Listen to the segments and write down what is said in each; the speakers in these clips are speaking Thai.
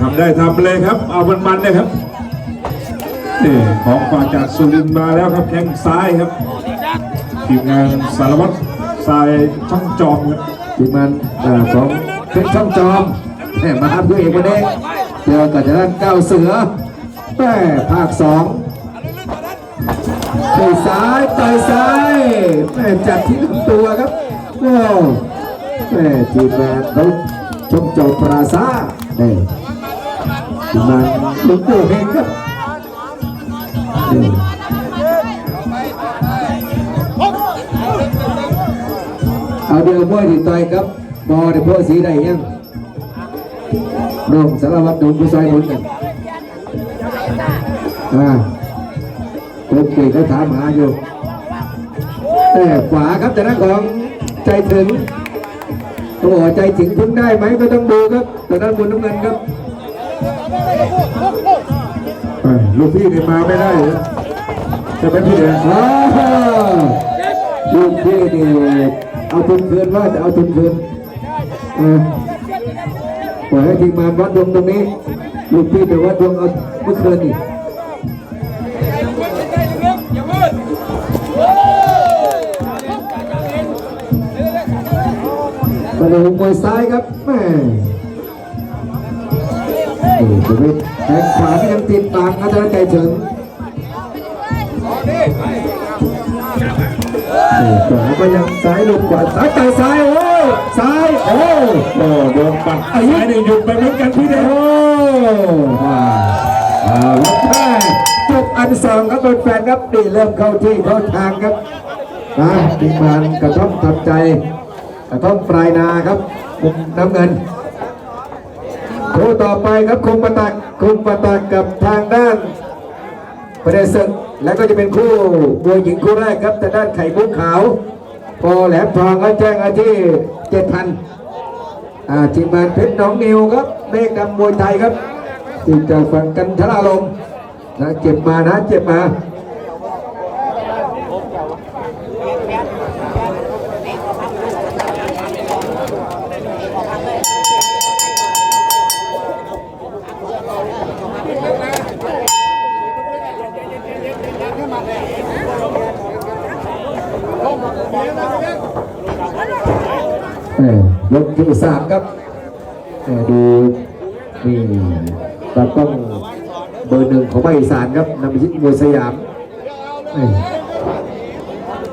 ทำได้ทำเลยครับ เอามันมันๆเลยครับนี่ของฝากจากสุรินทร์มาแล้วครับแข้งซ้ายครับทีมงานสารวัตรสายช่องจอมครับทีมงานเอ่อของเพชรช่องจอมแม่มาครับด้วยเอกวันนี้เจอกับทางด้านเก้าเสือแม่ภาคสองต่อยซ้ายต่อยซ้ายแม่จับที่ลำตัวครับโอ้แม่ทีมงานเขา ช่องจอมปราซาเนี่ยทีมานหลุงปู่เฮงครับนี่เอาเดี๋ยวมวยที่ต่อยครับบอเดี๋ยวพวกสีได้ยังน้องสารวัตรโดนผู้ชายคนกันอ่าผมเก่งเขาถามหาอยู่แต่ขวาครับแต่นั้นของใจถึง เขาบอกว่าใจถึงพึ่งได้ไหมก็ต้องดูครับแต่นั้นบนน้ำเงินครับลูกพี่นี่มาไม่ได้เหรอจะเป็นพี่แดงอ้าวลูกพี่นี่เอาทุนคืนว่าจะเอาทุนคืนเออปล่อยให้ทีมงานวัดดวงตรงนี้ ลูกพี่ไปวัดดวงเอาเมื่อคืนนี่ กระโดดมวยซ้ายครับแม่นี่ชีวิตแขนขวาก็ยังติดตามอาจารย์ใจถึงนี่ขวาก็ยังซ้ายลงขวาซ้ายต่อยซ้ายโอ้ยซ้ายโอ้ยโอ้โดนปัดซ้ายนี่หยุดไปเหมือนกันพี่แดงโอ้ว้าวเอาละแม่จบอันสองครับแฟนๆครับนี่เริ่มเข้าที่เข้าทางครับนะทีมงานกระท่อมทับใจก ระท่อมปลายนาครับมุมน้ำเงินคู่ต่อไปครับคุมปะตักคุมปะตักกับทางด้านประเดศึกและก็จะเป็นคู่มวยหญิงคู่แรกครับแต่ด้านไข่มุกขาวพอแหลมทองก็แจ้งอาที่เจ็ดพันอาทีมงานเพชรน้องนิวครับเมฆดำมวยไทยครับที่จากฝั่งกันทราลมนะเจ็บมานะเจ็บมา เอ่อ ยกที่สามครับดูนี่ต้องเบอร์หนึ่งของภาคอีสานครับนำไปชิดมวยสยาม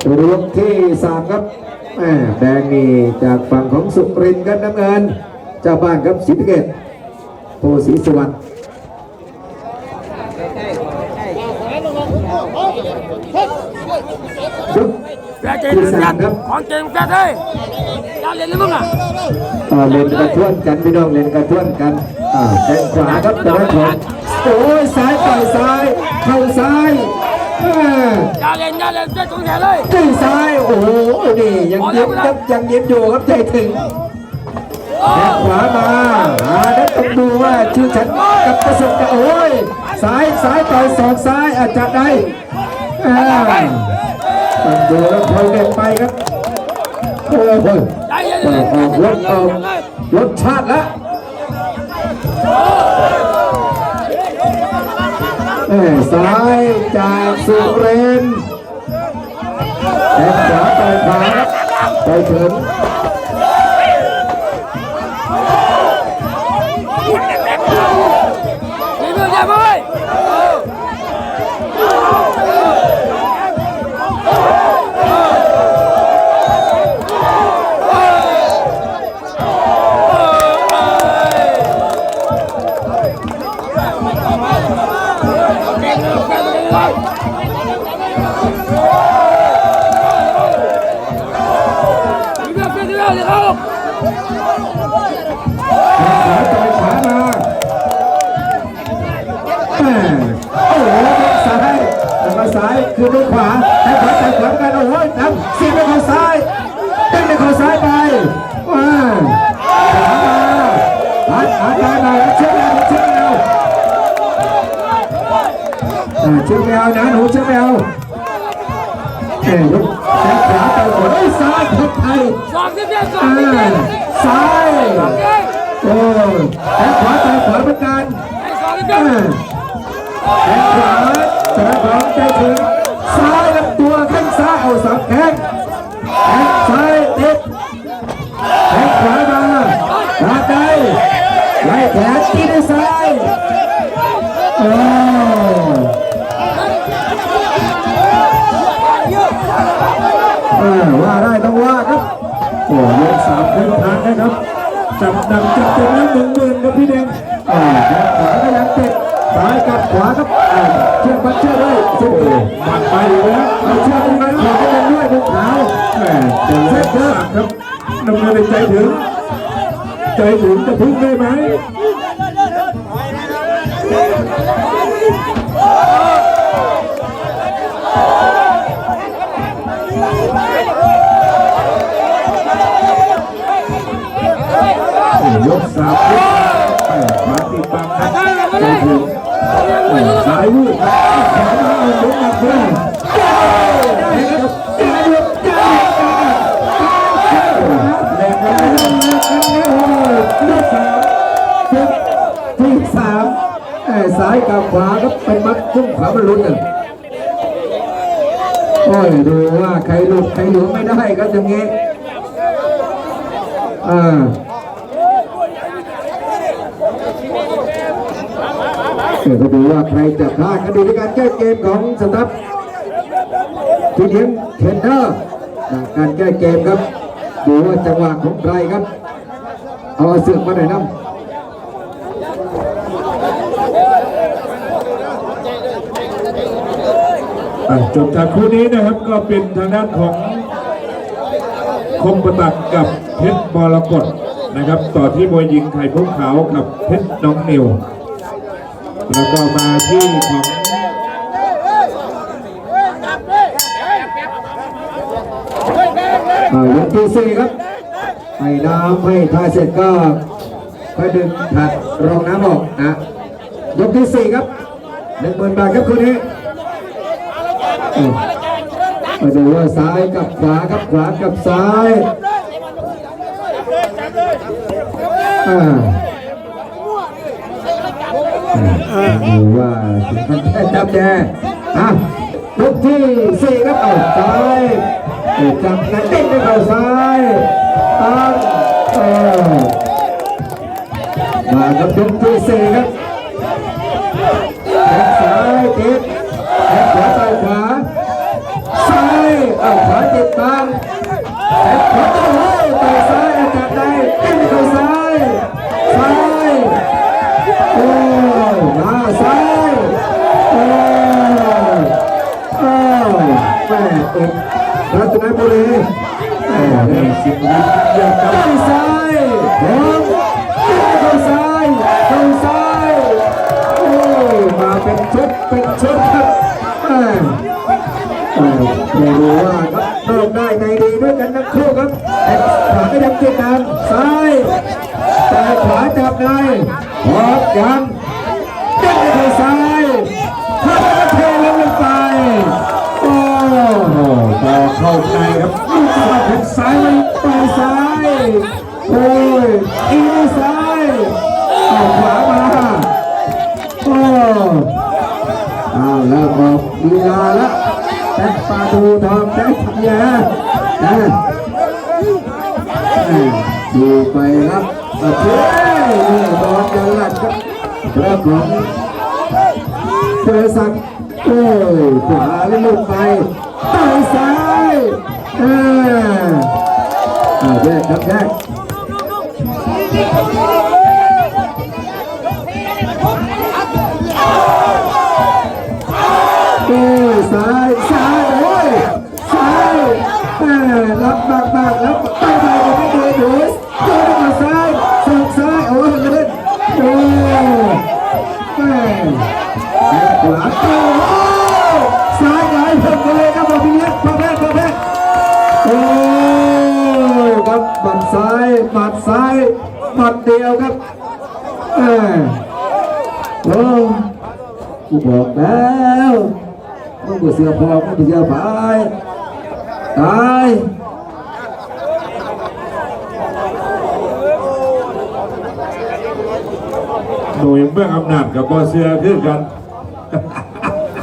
ดูยกที่สามครับแดงนี่จากฝั่งของสุรินทร์ครับน้ำเงินเจ้าบ้านครับศรีสะเกษโพศรีสุวรรณยกแข่งที่สามครับของเก่งแกเฮ้ย อย่าเล่นเลยมึงอะอ่าเล่นกระท้วนกันพี่น้องเล่นกระท้วนกันอ่าแข้งขวาครับแต่ละคนโอ้ยซ้ายต่อยซ้ายเข่าซ้ายอ่าอย่าเล่นอย่าเล่นเจ้าตรงแขนเลยตีซ้ายโอ้โหนี่ยังเย็บครับยังเย็บอยู่ครับใจถึงแข้งขวามาอ่าแล้วต้องดูว่าชื่อฉันกับประสบการณ์โอ้ยซ้ายซ้ายต่อยสองซ้ายอาจจะได้อ่าต้องดูแล้วคอยเด็ดไปครับ โอ้โหใจเย็นเปิเลดยออกรถออกรถชาติละเอ้ซ้ายจากสุเรนทร์แขวาไปขวาไปถึง ขวาต่อยขวามาแม่โอ้โหซ้ายแต่มาซ้ายคือด้วยขวาแขนขวาต่ขวากันโอ้โหทำเสียบด้วยเขาซ้ายเต้นด้วยเขาซ้ายไปว้าขวามาหันหันมาหน่อยเชื่อแมวเชื่อแมวอ่าเชื่อแมวนะหนูเชื่อแมวเอ้ย แขนขวาต่อยขวาเอ้ยซ้ายพับไทยสองที่เดียวสองอ่าที่เดียวซ้ายสองที่โอ้อ้แขนขวาต่อยขวาเหมือนกันไอ้สองนี่อ่าเจ้าแขนขวาสารพองใจถึงซ้ายลำตัวแข้งซ้ายเอาสับแข้งแข้งซ้ายติดแข้งขวามาตาใจไล่แขนตีด้วยซ้าย จับดังจับเต็มแล้วหนึ่งหมื่นครับพี่แดงอ่าแขนขวาก็ยังติดซ้ายกับขวาครับอ่าเชือกมัดเชือกด้วยเชือกด้วยบัดไปอยู่แล้วเอาเชือกตรงนั้นขอให้มันด้วยภูเขาแหมเจะเล่นยากครับนำเงินในใจถึง ใจถึงจะพึ่งได้ไหม ยกสามขึ้นมาตีปังครับใจถึงสายวูบแขนเอากมาเพื่อนแรงแล้วที่สามเอ้ยซ้ายกับขวาก็เป็นมัดพุ่งขวามันลุ้นกันโอ้ยดูว่าใครหลุดใครหลวมไม่ได้ครับอย่างงี้อ่า เดี๋ยวก็ดูว่าใครจะพลาดกันดูในการแก้เกมของสตัฟทีเลี้ยงเทนเนอร์การแก้เกมครับดูว่าจังหวะของใครครับเอาเสือกมาหน่อยน้ำจบจากคู่นี้นะครับก็เป็นทางด้านของคมประตักกับเพชรบรกฎนะครับ ต่อที่มวยหญิงไข่พุ่งขาวกับเพชรน้องนิว แล้วก็มาที่ของยกที่สี่ครับให้น้ำให้ทายเสร็จก็ค่อยดึงถัดรองน้ำออกนะยกที่สี่ครับหนึ่งหมื่นบาทครับคุณนี้มาดูว่าซ้ายกับขวาครับขวากับซ้ายอ่า ว่าถึงมันแค่จับแย่อะยกที่สี่ครับเอาซ้ายเอ้ยจับแน่นเด้งด้วยเข่าซ้ายตั้งเออมาครับยกที่สี่ครับแขนซ้ายติดแขนขวาต่อยขวาซ้ายเอาขวาติดบังแขนขวาต่อยต่อยซ้ายเอาจับได้เต้นเข้าซ้าย ซ้ายโอ้โอ้แม่เอกรัตนบุรีแม่ในเอกสิบวินาทีครับได้ซ้ายพร้อมเข้าซ้ายเข้าซ้ายโอ้มาเป็นชุดเป็นชุดครับแม่ไม่รู้ว่าครับนอกได้ในดีด้วยกันทั้งคู่ครับแต่ขวาก็ยังติดตามซ้ายแต่ขวาจับในพร้อมยัง ด้งไปซ้ายทำให้เทลงลงไปโอ้โหต่อเข้าในครับลูกสะบัดแขนซ้ายไว้ไปซ้ายโอ้ยอีกซ้ายเอาขวามาโอ้เอาแล้วออกลีลาล้วแจ็คปาดูทองแจ็คทำยานะดูไปครับโอเคนี่บอลจะหลัดครับเรื่องของ เทรศักดิ์โอ้ยขวาแล้วลงไปต่อยซ้ายเออแยกครับแยก โอ้กูบอกแล้วมึงเสือพอมึงเสือผายตายหน่วยเบื้องอำนาจกับบอเซียคือกัน